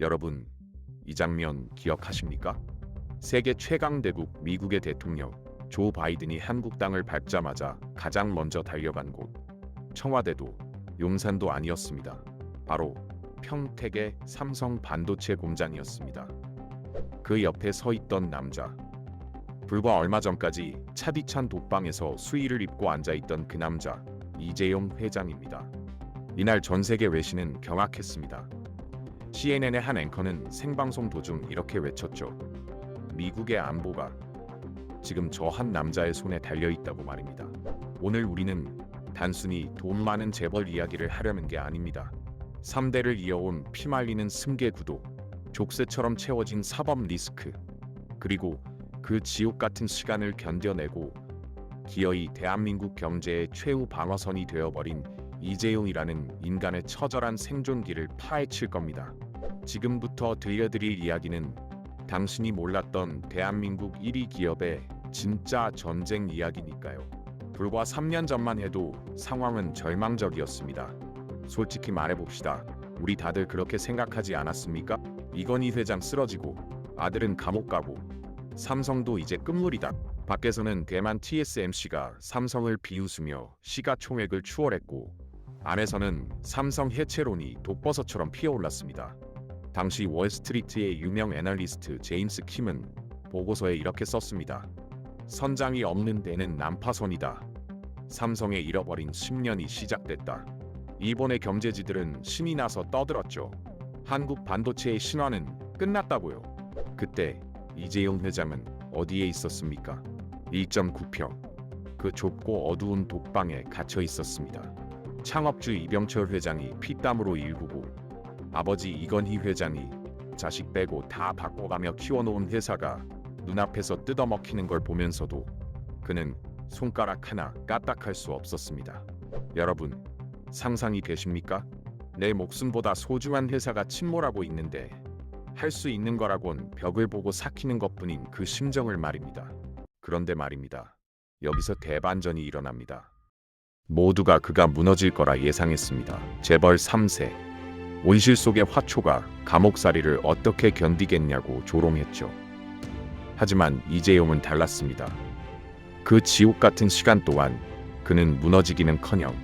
여러분, 이 장면 기억하십니까? 세계 최강 대국 미국의 대통령 조 바이든이 한국 땅을 밟자마자 가장 먼저 달려간 곳 청와대도 용산도 아니었습니다. 바로 평택의 삼성 반도체 공장이었습니다. 그 옆에 서 있던 남자 불과 얼마 전까지 차디찬 독방에서 수의를 입고 앉아 있던 그 남자 이재용 회장입니다. 이날 전 세계 외신은 경악했습니다. CNN의 한 앵커는 생방송 도중 이렇게 외쳤죠. 미국의 안보가 지금 저 한 남자의 손에 달려 있다고 말입니다. 오늘 우리는 단순히 돈 많은 재벌 이야기를 하려는 게 아닙니다. 3대를 이어온 피말리는 승계 구도, 족쇄처럼 채워진 사법 리스크, 그리고 그 지옥 같은 시간을 견뎌내고 기어이 대한민국 경제의 최후 방어선이 되어버린 이재용이라는 인간의 처절한 생존기를 파헤칠 겁니다. 지금부터 들려드릴 이야기는 당신이 몰랐던 대한민국 1위 기업의 진짜 전쟁 이야기니까요. 불과 3년 전만 해도 상황은 절망적이었습니다. 솔직히 말해봅시다. 우리 다들 그렇게 생각하지 않았습니까? 이건희 회장 쓰러지고 아들은 감옥 가고 삼성도 이제 끝물이다. 밖에서는 대만 TSMC가 삼성을 비웃으며 시가총액을 추월했고 안에서는 삼성 해체론이 독버섯처럼 피어올랐습니다. 당시 월스트리트의 유명 애널리스트 제임스 킴은 보고서에 이렇게 썼습니다. 선장이 없는 데는 난파선이다. 삼성의 잃어버린 10년이 시작됐다. 일본의 경제지들은 신이 나서 떠들었죠. 한국 반도체의 신화는 끝났다고요. 그때 이재용 회장은 어디에 있었습니까? 1.9평. 그 좁고 어두운 독방에 갇혀 있었습니다. 창업주 이병철 회장이 피땀으로 일구고 아버지 이건희 회장이 자식 빼고 다 바꿔가며 키워놓은 회사가 눈앞에서 뜯어먹히는 걸 보면서도 그는 손가락 하나 까딱할 수 없었습니다. 여러분, 상상이 되십니까? 내 목숨보다 소중한 회사가 침몰하고 있는데 할 수 있는 거라곤 벽을 보고 삭히는 것뿐인 그 심정을 말입니다. 그런데 말입니다. 여기서 대반전이 일어납니다. 모두가 그가 무너질 거라 예상했습니다. 재벌 3세. 온실 속의 화초가 감옥살이를 어떻게 견디겠냐고 조롱했죠. 하지만 이재용은 달랐습니다. 그 지옥 같은 시간 동안 그는 무너지기는커녕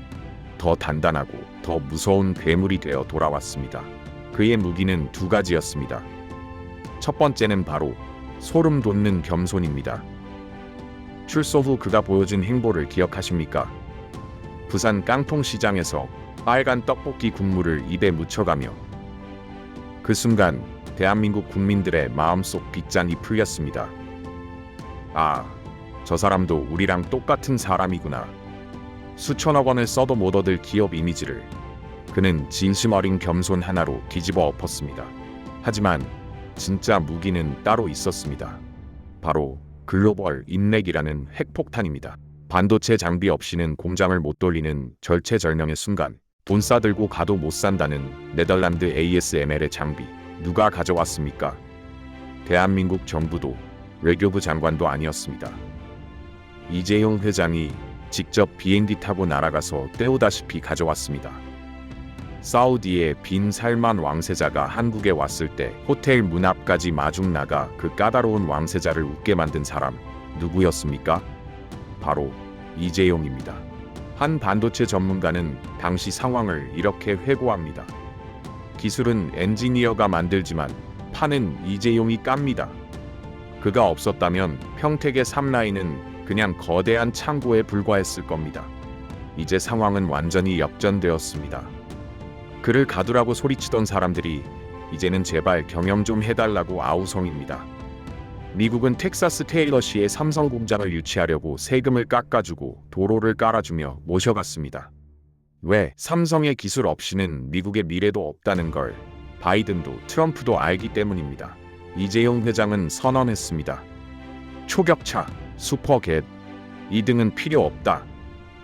더 단단하고 더 무서운 괴물이 되어 돌아왔습니다. 그의 무기는 두 가지였습니다. 첫 번째는 바로 소름 돋는 겸손입니다. 출소 후 그가 보여준 행보를 기억하십니까? 부산 깡통시장에서 빨간 떡볶이 국물을 입에 묻혀가며 그 순간 대한민국 국민들의 마음속 빗잔이 풀렸습니다. 아, 저 사람도 우리랑 똑같은 사람이구나. 수천억 원을 써도 못 얻을 기업 이미지를 그는 진심 어린 겸손 하나로 뒤집어 엎었습니다. 하지만 진짜 무기는 따로 있었습니다. 바로 글로벌 인맥이라는 핵폭탄입니다. 반도체 장비 없이는 공장을 못 돌리는 절체절명의 순간 돈 싸들고 가도 못 산다는 네덜란드 ASML의 장비 누가 가져왔습니까? 대한민국 정부도 외교부 장관도 아니었습니다. 이재용 회장이 직접 비행기 타고 날아가서 때우다시피 가져왔습니다. 사우디의 빈 살만 왕세자가 한국에 왔을 때 호텔 문 앞까지 마중 나가 그 까다로운 왕세자를 웃게 만든 사람 누구였습니까? 바로 이재용입니다. 한 반도체 전문가는 당시 상황을 이렇게 회고합니다. 기술은 엔지니어가 만들지만 판은 이재용이 깝니다. 그가 없었다면 평택의 3라인은 그냥 거대한 창고에 불과했을 겁니다. 이제 상황은 완전히 역전되었습니다. 그를 가두라고 소리치던 사람들이 이제는 제발 경영 좀 해달라고 아우성입니다. 미국은 텍사스 테일러시의 삼성 공장을 유치하려고 세금을 깎아주고 도로를 깔아주며 모셔갔습니다. 왜 삼성의 기술 없이는 미국의 미래도 없다는 걸 바이든도 트럼프도 알기 때문입니다. 이재용 회장은 선언했습니다. 초격차, 슈퍼겟, 2등은 필요 없다.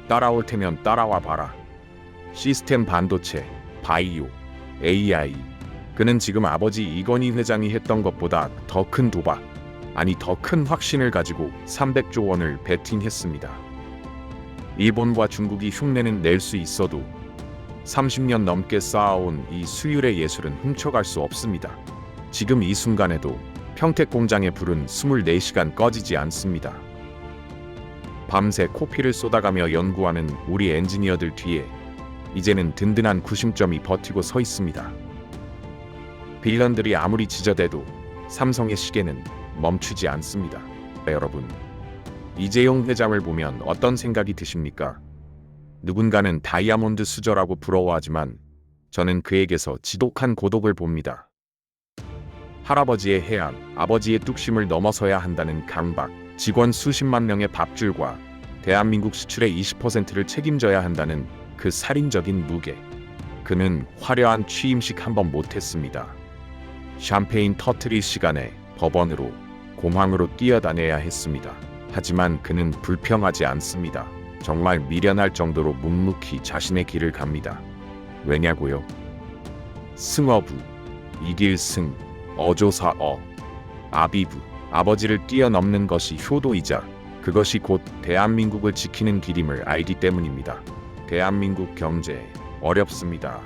따라올 테면 따라와 봐라. 시스템 반도체, 바이오, AI. 그는 지금 아버지 이건희 회장이 했던 것보다 더 큰 도박, 아니 더 큰 확신을 가지고 300조 원을 베팅했습니다. 일본과 중국이 흉내는 낼 수 있어도 30년 넘게 쌓아온 이 수율의 예술은 훔쳐갈 수 없습니다. 지금 이 순간에도 평택 공장의 불은 24시간 꺼지지 않습니다. 밤새 코피를 쏟아가며 연구하는 우리 엔지니어들 뒤에 이제는 든든한 구심점이 버티고 서 있습니다. 빌런들이 아무리 지저대도 삼성의 시계는 멈추지 않습니다. 여러분, 이재용 회장을 보면 어떤 생각이 드십니까? 누군가는 다이아몬드 수저라고 부러워하지만 저는 그에게서 지독한 고독을 봅니다. 할아버지의 해안, 아버지의 뚝심을 넘어서야 한다는 강박, 직원 수십만 명의 밥줄과 대한민국 수출의 20%를 책임져야 한다는 그 살인적인 무게. 그는 화려한 취임식 한 번 못했습니다. 샴페인 터트릴 시간에 법원으로 공항으로 뛰어다녀야 했습니다. 하지만 그는 불평하지 않습니다. 정말 미련할 정도로 묵묵히 자신의 길을 갑니다. 왜냐고요? 승어부, 이길승, 어조사어, 아비부, 아버지를 뛰어넘는 것이 효도이자 그것이 곧 대한민국을 지키는 길임을 알기 때문입니다. 대한민국 경제 어렵습니다.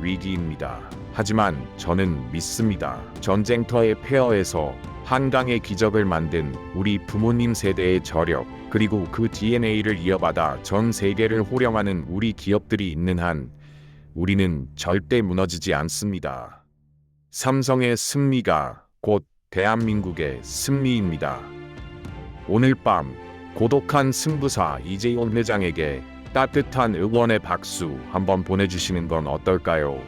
위기입니다. 하지만 저는 믿습니다. 전쟁터의 폐허에서 한강의 기적을 만든 우리 부모님 세대의 저력 그리고 그 DNA를 이어받아 전 세계를 호령하는 우리 기업들이 있는 한 우리는 절대 무너지지 않습니다. 삼성의 승리가 곧 대한민국의 승리입니다. 오늘 밤 고독한 승부사 이재용 회장에게 따뜻한 응원의 박수 한번 보내주시는 건 어떨까요?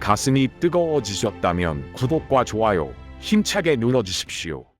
가슴이 뜨거워지셨다면 구독과 좋아요 힘차게 눌러주십시오.